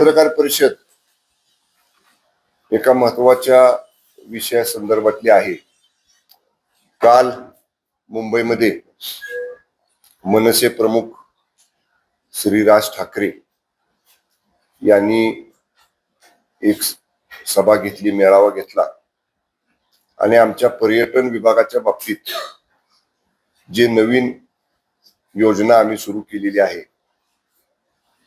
पत्रकार परिषद एका महत्त्वाच्या विषयासंदर्भातली आहे. काल मुंबईमध्ये मनसे प्रमुख श्री राज ठाकरे यांनी एक सभा घेतली मेळावा घेतला. आणि आमच्या पर्यटन विभागाच्या बाबतीत जे नवीन योजना आम्ही सुरू केलेली आहे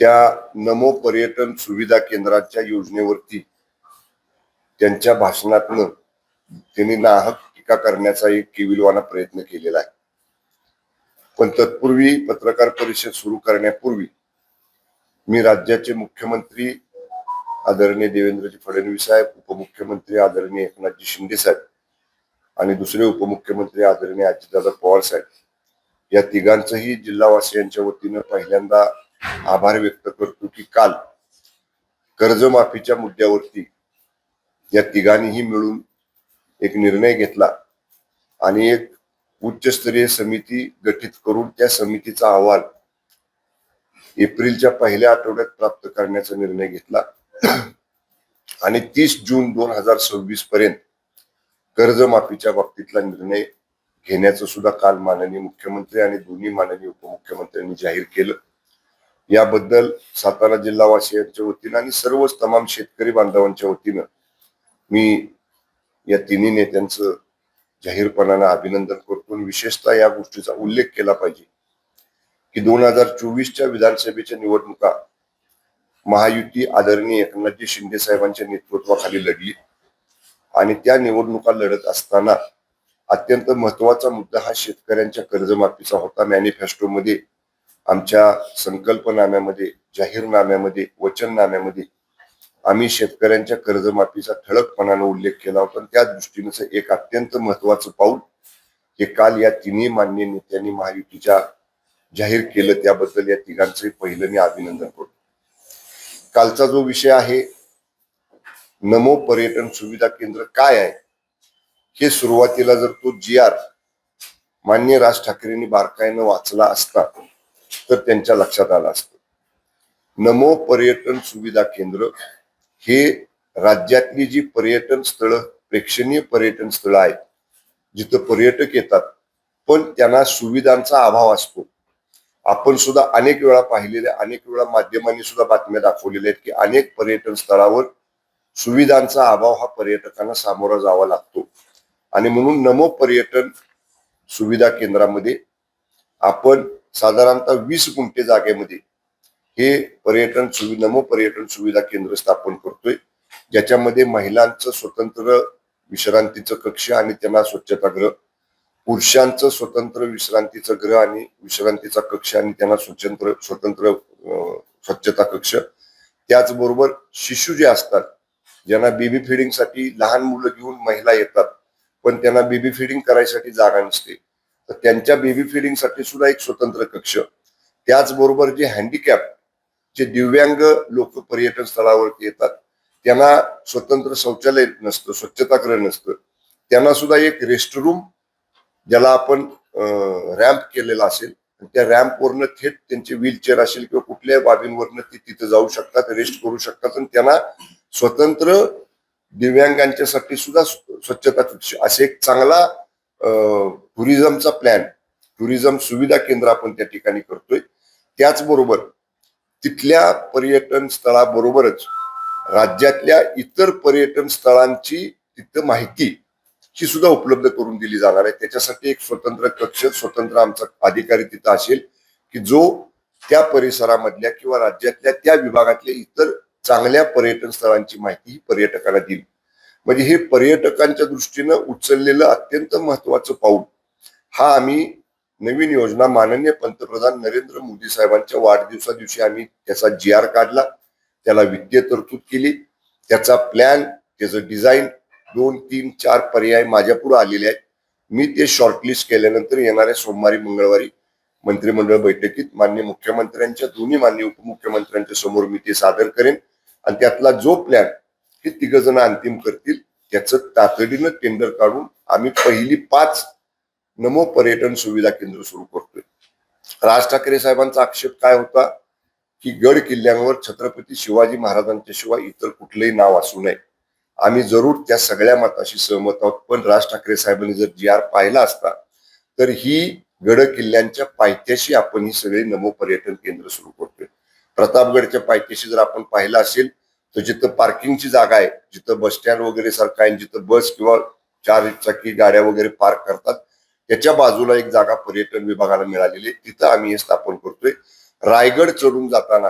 त्या नमो पर्यटन सुविधा केंद्राच्या योजनेवरती त्यांच्या भाषणातनं त्यांनी नाहक टीका करण्याचा एक केविलवाना प्रयत्न केलेला आहे. पण तत्पूर्वी पत्रकार परिषद सुरू करण्यापूर्वी मी राज्याचे मुख्यमंत्री आदरणीय देवेंद्रजी फडणवीस साहेब उपमुख्यमंत्री आदरणीय एकनाथजी शिंदे साहेब आणि दुसरे उपमुख्यमंत्री आदरणीय अजितदादा पवार साहेब या तिघांचंही जिल्हावासियांच्या वतीनं पहिल्यांदा आभार व्यक्त करतो की काल कर्जमाफीच्या मुद्द्यावरती या तिघांनीही मिळून एक निर्णय घेतला आणि एक उच्चस्तरीय समिती गठीत करून त्या समितीचा अहवाल एप्रिलच्या पहिल्या आठवड्यात प्राप्त करण्याचा निर्णय घेतला. आणि तीस जून दोन हजार सव्वीस पर्यंत कर्जमाफीच्या बाबतीतला निर्णय घेण्याचं सुद्धा काल माननीय मुख्यमंत्री आणि दोन्ही माननीय उपमुख्यमंत्र्यांनी जाहीर केलं. याबद्दल सातारा जिल्हावासियांच्या वतीनं आणि सर्वच तमाम शेतकरी बांधवांच्या वतीनं मी या तिन्ही नेत्यांचं जाहीरपणानं अभिनंदन करतो विशेषतः या गोष्टीचा उल्लेख केला पाहिजे की दोन हजार चोवीसच्या विधानसभेच्या निवडणुका महायुती आदरणीय एकनाथजी शिंदे साहेबांच्या नेतृत्वाखाली लढली आणि त्या निवडणुका लढत असताना अत्यंत महत्त्वाचा मुद्दा हा शेतकऱ्यांच्या कर्जमाफीचा होता. मॅनिफेस्टोमध्ये आमच्या संकल्पनाम्यामध्ये जाहीरनाम्यामध्ये वचननाम्यामध्ये आम्ही शेतकऱ्यांच्या कर्जमाफीचा ठळकपणाने उल्लेख केला होता आणि त्या दृष्टीनं एक अत्यंत महत्वाचं पाऊल हे काल या तिन्ही मान्य नेत्यांनी महायुतीच्या जाहीर केलं त्याबद्दल या तिघांचंही पहिलं मी अभिनंदन करतो. कालचा जो विषय आहे नमो पर्यटन सुविधा केंद्र काय आहे? हे सुरुवातीला जर तो जी आर मान्य राज ठाकरेंनी बारकाईनं वाचला असता तर त्यांच्या लक्षात आलं असतं. नमो पर्यटन सुविधा केंद्र हे राज्यातली जी पर्यटन स्थळं प्रेक्षणीय पर्यटन स्थळं आहेत जिथं पर्यटक येतात पण त्यांना सुविधांचा अभाव असतो. आपण सुद्धा अनेक वेळा पाहिलेल्या अनेक वेळा माध्यमांनी सुद्धा बातम्या दाखवलेल्या आहेत की अनेक पर्यटन स्थळावर सुविधांचा अभाव हा पर्यटकांना सामोरा जावा लागतो. आणि म्हणून नमो पर्यटन सुविधा केंद्रामध्ये आपण साधारणतः वीस गुंठे जागेमध्ये हे पर्यटन सुविधा नमो पर्यटन सुविधा केंद्र स्थापन करतोय. ज्याच्यामध्ये महिलांचं स्वतंत्र विश्रांतीचं कक्ष आणि त्यांना स्वच्छतागृह पुरुषांचं स्वतंत्र विश्रांतीचं ग्रह आणि विश्रांतीचा कक्ष आणि त्यांना स्वतंत्र स्वतंत्र स्वच्छता कक्ष. त्याचबरोबर शिशू जे असतात ज्यांना बेबी फिडिंगसाठी लहान मुलं घेऊन महिला येतात पण त्यांना बेबी फिडिंग करायसाठी जागा नसते. तर त्यांच्या बेबी फिडिंगसाठी सुद्धा एक स्वतंत्र कक्ष. त्याचबरोबर जे हँडिकॅप जे दिव्यांग लोक पर्यटन स्थळावरती येतात त्यांना स्वतंत्र शौचालय नसतं स्वच्छताग्रह नसतं. त्यांना सुद्धा एक रेस्टरूम ज्याला आपण रॅम्प केलेला असेल. त्या रॅम्पवरनं थेट त्यांचे व्हीलचेअर असेल किंवा कुठल्याही बाबींवरनं ते तिथे जाऊ शकतात रेस्ट करू शकतात आणि त्यांना स्वतंत्र दिव्यांगांच्यासाठी सुद्धा स्वच्छता कक्ष. असे एक चांगला टुरिझमचा प्लॅन टुरिझम सुविधा केंद्र आपण त्या ठिकाणी करतोय. त्याचबरोबर तिथल्या पर्यटन स्थळाबरोबरच राज्यातल्या इतर पर्यटन स्थळांची तिथं माहिती ही सुद्धा उपलब्ध करून दिली जाणार आहे. त्याच्यासाठी एक स्वतंत्र कक्ष स्वतंत्र आमचा अधिकारी तिथं असेल की जो त्या परिसरामधल्या किंवा राज्यातल्या त्या विभागातल्या इतर चांगल्या पर्यटन स्थळांची माहिती पर्यटकाला देईल. म्हणजे हे पर्यटकांच्या दृष्टीनं उचललेलं अत्यंत महत्वाचं पाऊल. हा आम्ही नवीन योजना माननीय पंतप्रधान नरेंद्र मोदी साहेबांच्या वाढदिवसा दिवशी आम्ही त्याचा जी आर काढला त्याला वित्तीय तरतूद केली त्याचा प्लॅन त्याचं डिझाईन दोन तीन चार पर्याय माझ्यापुढे आलेले आहेत. मी ते शॉर्टलिस्ट केल्यानंतर येणाऱ्या सोमवारी मंगळवारी मंत्रिमंडळ बैठकीत मान्य मुख्यमंत्र्यांच्या दोन्ही मान्य उपमुख्यमंत्र्यांच्या समोर मी ते सादर करेन. आणि त्यातला जो प्लॅन हे तिघ जण अंतिम करतील. त्याचं तातडीनं टेंडर काढून आम्ही पहिली पाच नमो पर्यटन सुविधा केंद्र सुरू करतोय. राज ठाकरे साहेबांचा आक्षेप काय होता? की गड किल्ल्यांवर छत्रपती शिवाजी महाराजांच्या शिवाय इतर कुठलंही नाव असू नये. आम्ही जरूर त्या सगळ्या मताशी सहमत आहोत. पण राज ठाकरे साहेबांनी जर जी आर पाहिला असता तर ही गड किल्ल्यांच्या पायथ्याशी आपण ही सगळी नमो पर्यटन केंद्र सुरू करतोय. प्रतापगडच्या पायथ्याशी जर आपण पाहिलं असेल तर जिथं पार्किंगची जागा आहे जिथं बस स्टँड वगैरे सारखं आहे जिथं बस किंवा चार चाकी गाड्या वगैरे पार्क करतात त्याच्या बाजूला एक जागा पर्यटन विभागाला मिळालेली आहे. तिथं आम्ही हे स्थापन करतोय. रायगड चढून जाताना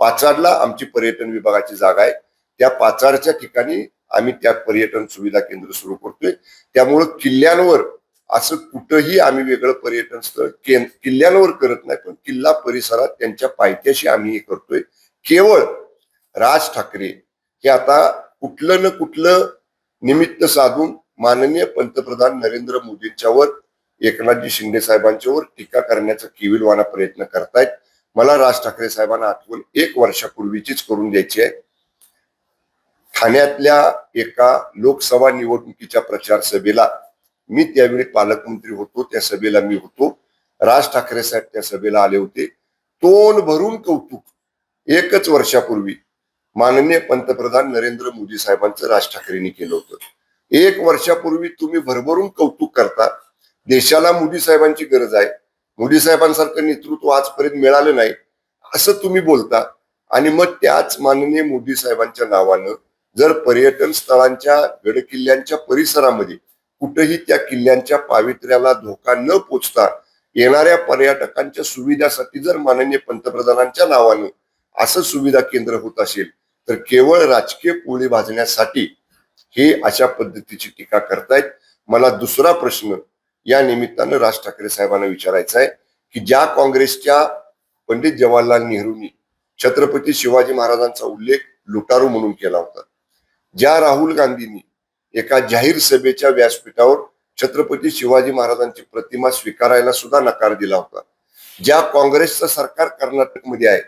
पाचाडला आमची पर्यटन विभागाची जागा आहे. त्या पाचाडच्या ठिकाणी आम्ही त्या पर्यटन सुविधा केंद्र सुरू करतोय. त्यामुळं किल्ल्यांवर असं कुठंही आम्ही वेगळं पर्यटन स्थळ किल्ल्यांवर करत नाही पण किल्ला परिसरात त्यांच्या पायथ्याशी आम्ही हे करतोय. केवळ राज ठाकरे हे आता कुठलं न कुठलं निमित्त साधून माननीय पंतप्रधान नरेंद्र मोदींच्यावर एकनाथजी शिंदे साहेबांच्यावर टीका करण्याचा किविलवाना प्रयत्न करतायत. मला राज ठाकरे साहेबांना आठवण एक वर्षापूर्वीचीच करून द्यायची आहे. ठाण्यातल्या एका लोकसभा निवडणुकीच्या प्रचार सभेला मी त्यावेळी पालकमंत्री होतो त्या सभेला मी होतो. राज ठाकरे साहेब त्या सभेला आले होते. तोंड भरून कौतुक एकच वर्षापूर्वी माननीय पंतप्रधान नरेंद्र मोदी साहेबांचं राज ठाकरेंनी केलं होतं. एक वर्षापूर्वी तुम्ही भरभरून कौतुक करता. देशाला मोदी साहेबांची गरज आहे. मोदी साहेबांसारखं नेतृत्व आजपर्यंत मिळालं नाही असं तुम्ही बोलता. आणि मग त्याच माननीय मोदी साहेबांच्या नावानं जर पर्यटन स्थळांच्या गडकिल्ल्यांच्या परिसरामध्ये कुठेही त्या किल्ल्यांच्या पावित्र्याला धोका न पोचता येणाऱ्या पर्यटकांच्या सुविधासाठी जर माननीय पंतप्रधानांच्या नावानं असं सुविधा केंद्र होत असेल तर केवळ राजकीय पोळी भाजण्यासाठी हे अशा पद्धतीची टीका करतायत. मला दुसरा प्रश्न या निमित्तानं राज ठाकरे साहेबांना विचारायचा आहे की ज्या काँग्रेसच्या पंडित जवाहरलाल नेहरूंनी छत्रपती शिवाजी महाराजांचा उल्लेख लुटारू म्हणून केला होता. ज्या राहुल गांधींनी एका जाहीर सभेच्या व्यासपीठावर छत्रपती शिवाजी महाराजांची प्रतिमा स्वीकारायला सुद्धा नकार दिला होता. ज्या काँग्रेसचं सरकार कर्नाटकमध्ये आहे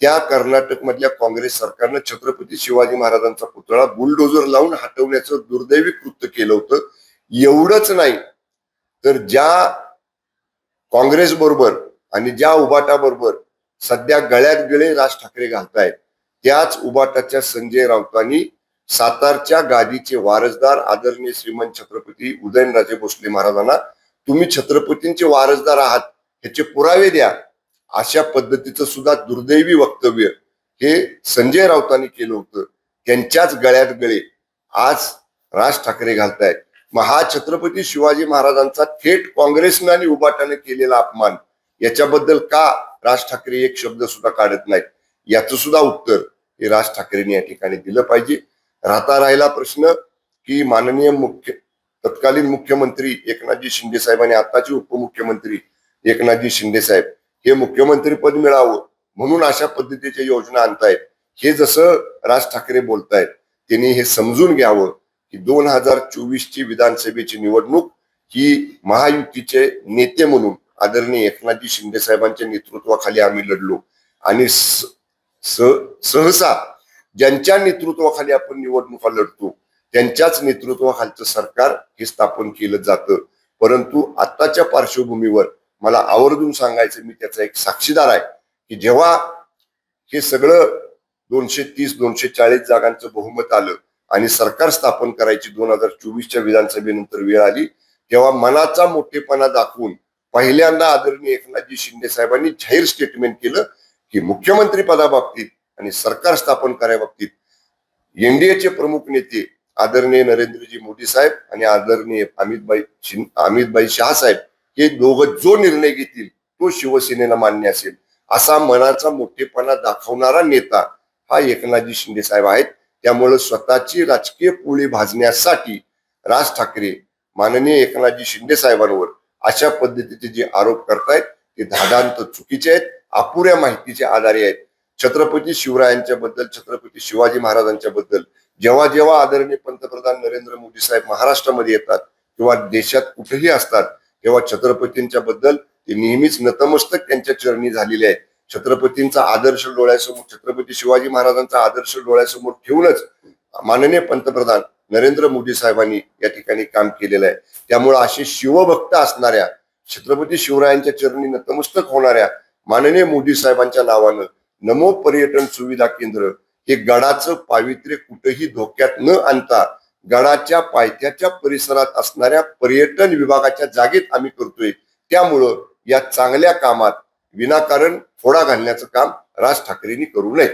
त्या कर्नाटक मधल्या काँग्रेस सरकारनं छत्रपती शिवाजी महाराजांचा पुतळा बुलडोजर लावून हटवण्याचं दुर्दैवी कृत्य केलं होतं. एवढंच नाही तर ज्या काँग्रेस बरोबर आणि ज्या उबाटा बरोबर सध्या गळ्यात गळे राज ठाकरे घालतायत त्याच उबाटाच्या संजय राऊतांनी सातारच्या गादीचे वारसदार आदरणीय श्रीमंत छत्रपती उदयनराजे भोसले महाराजांना तुम्ही छत्रपतींचे वारसदार आहात ह्याचे पुरावे द्या अशा पद्धतीचं सुद्धा दुर्दैवी वक्तव्य हे संजय राऊतांनी केलं होतं. त्यांच्याच गळ्यात गळे. आज राज ठाकरे घालतायत. मग हा छत्रपती शिवाजी महाराजांचा थेट काँग्रेसनं आणि उबाटाने केलेला अपमान याच्याबद्दल का राज ठाकरे एक शब्द सुद्धा काढत नाहीत? याचं सुद्धा उत्तर हे राज ठाकरेंनी या ठिकाणी दिलं पाहिजे. राहता राहिला प्रश्न की माननीय मुख्य तत्कालीन मुख्यमंत्री एकनाथजी शिंदे साहेब आणि आताचे उपमुख्यमंत्री एकनाथजी शिंदे साहेब हे मुख्यमंत्री पद मिळावं म्हणून अशा पद्धतीच्या योजना आणतायत. हे जसं राज ठाकरे बोलतायत त्यांनी हे समजून घ्यावं की दोन हजार चोवीस ची विधानसभेची निवडणूक ही महायुतीचे नेते म्हणून आदरणीय एकनाथजी शिंदे साहेबांच्या नेतृत्वाखाली आम्ही लढलो. आणि स- सहसा ज्यांच्या नेतृत्वाखाली आपण निवडणुका लढतो त्यांच्याच नेतृत्वाखालचं सरकार हे स्थापन केलं जातं. परंतु आताच्या पार्श्वभूमीवर मला आवर्जून सांगायचं मी त्याचा एक साक्षीदार आहे की जेव्हा हे सगळं दोनशे तीस दोनशे चाळीस जागांचं बहुमत आलं आणि सरकार स्थापन करायची दोन हजार चोवीसच्या विधानसभेनंतर वेळ आली तेव्हा मनाचा मोठेपणा दाखवून पहिल्यांदा आदरणीय एकनाथजी शिंदे साहेबांनी जाहीर स्टेटमेंट केलं की मुख्यमंत्री पदाबाबतीत आणि सरकार स्थापन कराबाबतीत एनडीएचे प्रमुख नेते आदरणीय नरेंद्रजी मोदी साहेब आणि आदरणीय अमितभाई अमितभाई शहा साहेब हे दोघं जो निर्णय घेतील तो शिवसेनेला मान्य असेल. असा मनाचा मोठेपणा दाखवणारा नेता हा एकनाथजी शिंदे साहेब आहेत. त्यामुळे स्वतःची राजकीय पोळी भाजण्यासाठी राज ठाकरे माननीय एकनाथजी शिंदे साहेबांवर अशा पद्धतीचे जे आरोप करतायत ते धादांत चुकीचे आहेत अपुऱ्या माहितीचे आधारे आहेत. छत्रपती शिवरायांच्या बद्दल छत्रपती शिवाजी महाराजांच्या बद्दल जेव्हा जेव्हा आदरणीय पंतप्रधान नरेंद्र मोदी साहेब महाराष्ट्रामध्ये येतात किंवा देशात कुठेही असतात तेव्हा छत्रपतींच्या बद्दल ते नेहमीच नतमस्तक त्यांच्या चरणी झालेले आहेत. छत्रपतींचा आदर्श डोळ्यासमोर छत्रपती शिवाजी महाराजांचा आदर्श डोळ्यासमोर ठेवूनच माननीय पंतप्रधान नरेंद्र मोदी साहेबांनी या ठिकाणी काम केलेलं आहे. त्यामुळे असे शिवभक्त असणाऱ्या छत्रपती शिवरायांच्या चरणी नतमस्तक होणाऱ्या माननीय मोदी साहेबांच्या नावानं नमो पर्यटन सुविधा केंद्र हे गडाचं पावित्र्य कुठेही धोक्यात न आणता गडाच्या पायथ्याच्या परिसरात असणाऱ्या पर्यटन विभागाच्या जागेत आम्ही करतोय. त्यामुळं या चांगल्या कामात विनाकारण फोडा घालण्याचं काम राज ठाकरेंनी करू नये.